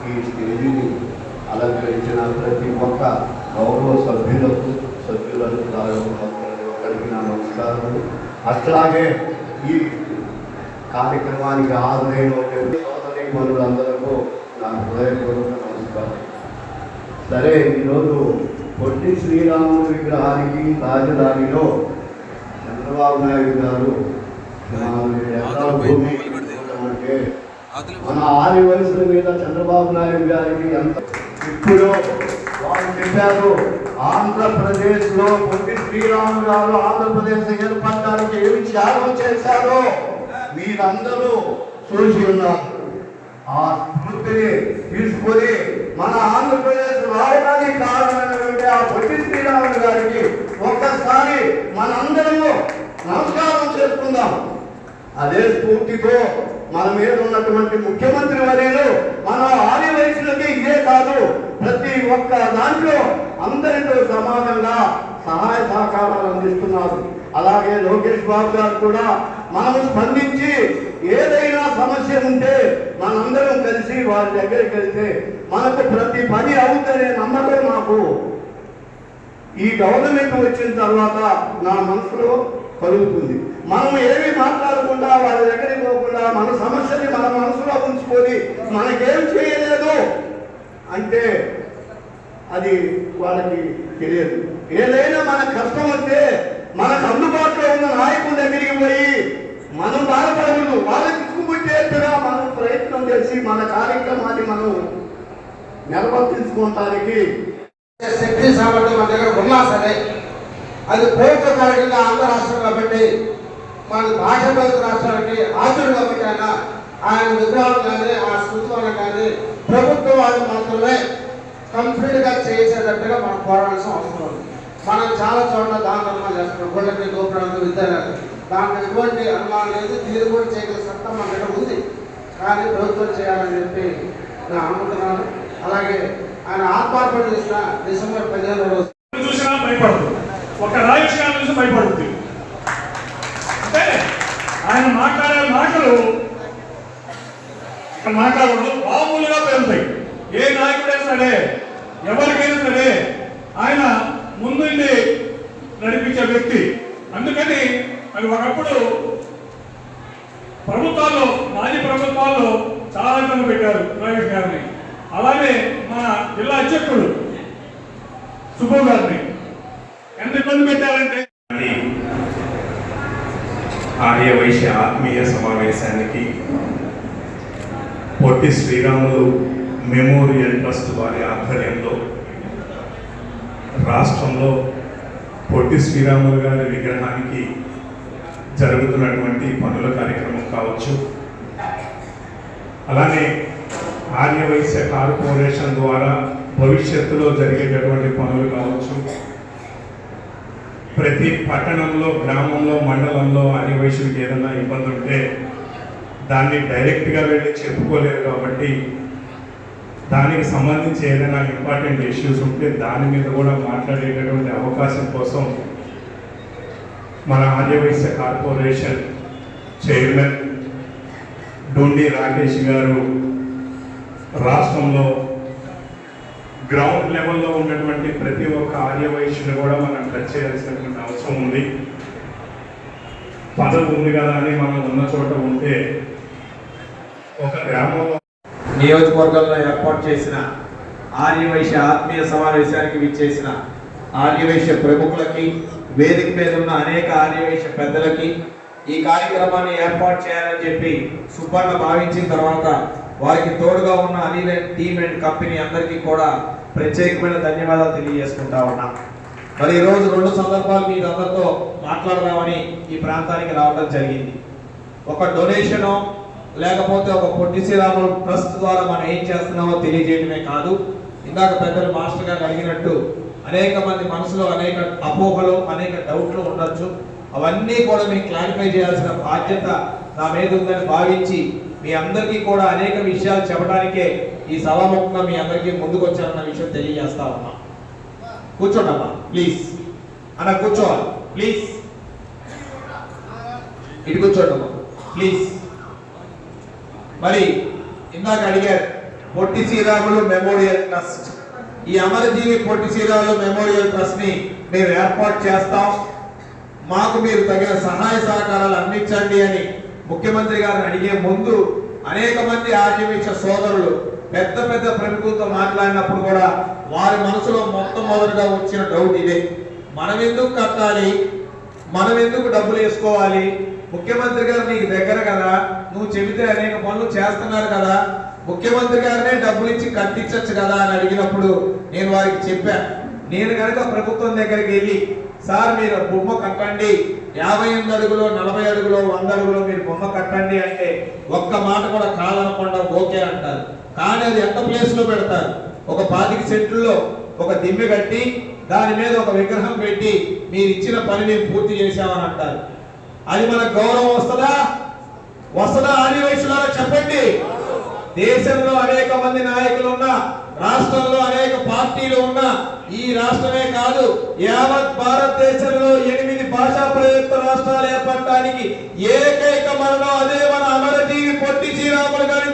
వేదికని అలంకరించిన ప్రతి ఒక్క గౌరవ సభ్యులకు సభ్యులకు ఒక్కరికి నా నమస్కారములు. అట్లాగే ఈ కార్యక్రమానికి హాజరైన సోదరి మనులందరకు నా హృదయపూర్వక నమస్కారం. సరే ఈరోజు పొట్టి శ్రీరాముడు విగ్రహానికి రాజధానిలో చంద్రబాబు నాయుడు గారు భూమి అంటే మన ఆది వయసుల మీద చంద్రబాబు నాయుడు గారికి ఎంత ఇప్పుడు వాళ్ళు చెప్పారు ఆంధ్రప్రదేశ్లో పొట్టి శ్రీరాములు గారు ఆంధ్రప్రదేశ్ ఏర్పడడానికి ఏమి త్యాగం చేశారో మీరందరూ చూసి ఉన్నారు. ఆ స్ఫూర్తిని తీసుకొని మన ఆంధ్రప్రదేశ్ రావడానికి కారణమైనటువంటి ఆ పొట్టి శ్రీరాములు గారికి ఒక్కసారి మనందరము నమస్కారం చేసుకుందాం. అదే స్ఫూర్తితో మన మీద ఉన్నటువంటి ముఖ్యమంత్రి వర్యులు మన ఆది వయసులకి ఇదే కాదు ప్రతి ఒక్క దాంట్లో అందరితో సమానంగా సహాయ సహకారాలు అందిస్తున్నారు. అలాగే లోకేష్ బాబు గారు కూడా మనము స్పందించి ఏదైనా సమస్య ఉంటే మనందరం కలిసి వారి దగ్గరికి వెళ్తే మనకు ప్రతి పని అవుతుందనే నమ్మకం మాకు. ఈ గవర్నమెంట్ వచ్చిన తర్వాత నా మనసులో కలుగుతుంది. మనం ఏమి మాట్లాడకుండా వాళ్ళ దగ్గర పోకుండా మన సమస్యని మన తీసుకొని మనకేం చేయలేదు అంటే అది వాళ్ళకి తెలియదు. ఏదైనా మన కష్టం వస్తే మనకు అందుబాటులో ఉన్న నాయకుల దగ్గరికి పోయి మనం బాధపడదు వాళ్ళకి తీసుకుపుట్టేట్టుగా మనం ప్రయత్నం చేసి మన కార్యక్రమాన్ని మనం నిర్వర్తించుకోవటానికి శక్తి సామర్థ్యం మన దగ్గర ఉన్నా సరే అది ప్రభుత్వ కార్యంగా ఆంధ్ర రాష్ట్రం కాబట్టి మన భాష రాష్ట్రానికి ఆచరణ కాబట్టి అయినా ఆయన విగ్రహాలు కానీ ఆ స్మృతివనం కానీ ప్రభుత్వం వాళ్ళు మాత్రమే కంప్లీట్గా చేసేటట్టుగా మనం పోరాడాల్సిన అవసరం ఉంది. మనం చాలా చోట్ల దాన ధర్మాలు చేస్తున్నాం. గుళ్ళకి గోపురాలకు విద్యాలయాలు దాంట్లో ఎటువంటి అనుమానం లేదు. దీని కూడా చేయగల సత్తా మన దగ్గర ఉంది. కానీ ప్రభుత్వం చేయాలని చెప్పి నేను అనుకుంటున్నాను. అలాగే ఆయన ఆత్మార్పణ చేసిన డిసెంబర్ పదిహేను రోజు. చూసినా భయపడదు. ఒక రాజకీయాన్ని చూసి భయపడుతుంది. అంటే ఆయన మాట్లాడే మాటలు మాట్లాడకూడదు మామూలుగా పెరుగుతాయి ఏ నాయకుడైనా సరే ఎవరికైనా సరే ఆయన ముందుండి నడిపించే వ్యక్తి. అందుకని మరి ఒకప్పుడు ప్రభుత్వాల్లో మాజీ ప్రభుత్వాల్లో చాలా ఇబ్బంది పెట్టారు రమేష్ గారిని. అలానే మన జిల్లా అధ్యక్షుడు సుబ్బు గారిని. ఎంత ఇబ్బంది పెట్టారంటే అని ఆర్య వైశ్య ఆత్మీయ సమావేశానికి పొట్టి శ్రీరాములు మెమోరియల్ ట్రస్ట్ వారి ఆధ్వర్యంలో రాష్ట్రంలో పొట్టి శ్రీరాములు గారి విగ్రహానికి జరుగుతున్నటువంటి పనుల కార్యక్రమం కావచ్చు. అలానే ఆర్య వైశ్య కార్పొరేషన్ ద్వారా భవిష్యత్తులో జరిగేటటువంటి పనులు కావచ్చు. ప్రతి పట్టణంలో గ్రామంలో మండలంలో ఆర్యవైశ్యుడికి ఏదైనా ఇబ్బంది ఉంటే దాన్ని డైరెక్ట్గా వెళ్ళి చెప్పుకోలేరు కాబట్టి దానికి సంబంధించి ఏదైనా ఇంపార్టెంట్ ఇష్యూస్ ఉంటే దాని మీద కూడా మాట్లాడేటటువంటి అవకాశం కోసం మన ఆర్యవైశ్య కార్పొరేషన్ చైర్మన్ డోండి రాకేష్ గారు రాష్ట్రంలో గ్రౌండ్ లెవెల్లో ఉన్నటువంటి ప్రతి ఒక్క ఆర్యవైశ్యుని కూడా మనం టచ్ చేయాల్సినటువంటి అవసరం ఉంది. పదవి ఉంది కదా అని మనం ఉన్న చోట ఉంటే ఒక గ్రామంలో నియోజకవర్గంలో ఏర్పాటు చేసిన ఆర్యవైశ్య ఆత్మీయ సమావేశానికి విచ్చేసిన ఆర్యవైశ్య ప్రముఖులకి వేదిక మీద ఉన్న అనేక ఆర్యవైశ్య పెద్దలకి ఈ కార్యక్రమాన్ని ఏర్పాటు చేయాలని చెప్పి సుబ్బన్న భావించిన తర్వాత వారికి తోడుగా ఉన్న అనిల్ టీమ్ అండ్ కంపెనీ అందరికీ కూడా ప్రత్యేకమైన ధన్యవాదాలు తెలియజేసుకుంటా ఉన్నా. మరి ఈరోజు రెండు సందర్భాలు మీ అందరితో మాట్లాడదామని ఈ ప్రాంతానికి రావడం జరిగింది. ఒక డొనేషను లేకపోతే ఒక పొట్టి శ్రీరాములు ట్రస్ట్ ద్వారా మనం ఏం చేస్తున్నామో తెలియజేయడమే కాదు ఇందాక పెద్దలు మాస్టర్ గారు అడిగినట్టు అనేక మంది మనసులో అనేక అపోహలు అనేక డౌట్లు ఉండొచ్చు. అవన్నీ కూడా మీకు క్లారిఫై చేయాల్సిన బాధ్యత నా మీద ఉందని భావించి మీ అందరికీ కూడా అనేక విషయాలు చెప్పడానికే ఈ సభాముఖంగా మీ అందరికీ ముందుకు వచ్చానన్న విషయం తెలియజేస్తా ఉన్నా. కూర్చోండమ్మా ప్లీజ్ అన్న కూర్చోవాలి ప్లీజ్ ఇటు కూర్చోండమ్మా ప్లీజ్ మరి ఇందాక అడిగారు పొట్టి శ్రీరాములు మెమోరియల్ ట్రస్ట్ ఈ అమరజీవి పొట్టి శ్రీరాములు మెమోరియల్ ట్రస్ట్ని మేము ఏర్పాటు చేస్తాం. మాకు మీరు తగిన సహాయ సహకారాలు అందించండి అని ముఖ్యమంత్రి గారిని అడిగే ముందు అనేక మంది ఆర్యవీక్ష సోదరులు పెద్ద పెద్ద ప్రముఖులతో మాట్లాడినప్పుడు కూడా వారి మనసులో మొట్టమొదటిగా వచ్చిన డౌట్ ఇదే. మనం ఎందుకు కట్టాలి? మనం ఎందుకు డబ్బులు వేసుకోవాలి? ముఖ్యమంత్రి గారు నీకు దగ్గర కదా నువ్వు చెబితే అనేక పనులు చేస్తున్నారు కదా ముఖ్యమంత్రి గారినే డబ్బులు ఇచ్చి కట్టించచ్చు కదా అని అడిగినప్పుడు నేను వారికి చెప్పాను నేను కనుక ప్రభుత్వం దగ్గరికి వెళ్ళి సార్ మీరు బొమ్మ కట్టండి యాభై ఎనిమిది అడుగులో నలభై అడుగులో వంద అడుగులో మీరు బొమ్మ కట్టండి అంటే ఒక్క మాట కూడా కాదనకుండా ఓకే అంటారు. కానీ అది ఎంత ప్లేస్లో పెడతారు? ఒక పాతిక సెంట్లలో ఒక దిమ్మె కట్టి దాని మీద ఒక విగ్రహం పెట్టి మీరు ఇచ్చిన పని మేము పూర్తి చేశామని అంటారు. అది మన గౌరవం వస్తుందా? వస్తుందా ఆది చెప్పండి. దేశంలో అనేక మంది నాయకులు ఉన్నా రాష్ట్రంలో అనేక పార్టీలు ఉన్నా ఈ రాష్ట్రమే కాదు యావత్ భారతదేశంలో ఎనిమిది భాషా ప్రయుక్త రాష్ట్రాలు ఏర్పడటానికి ఏకైక మరణం అదే మన అమరజీవి పొట్టి శ్రీరాములు గారి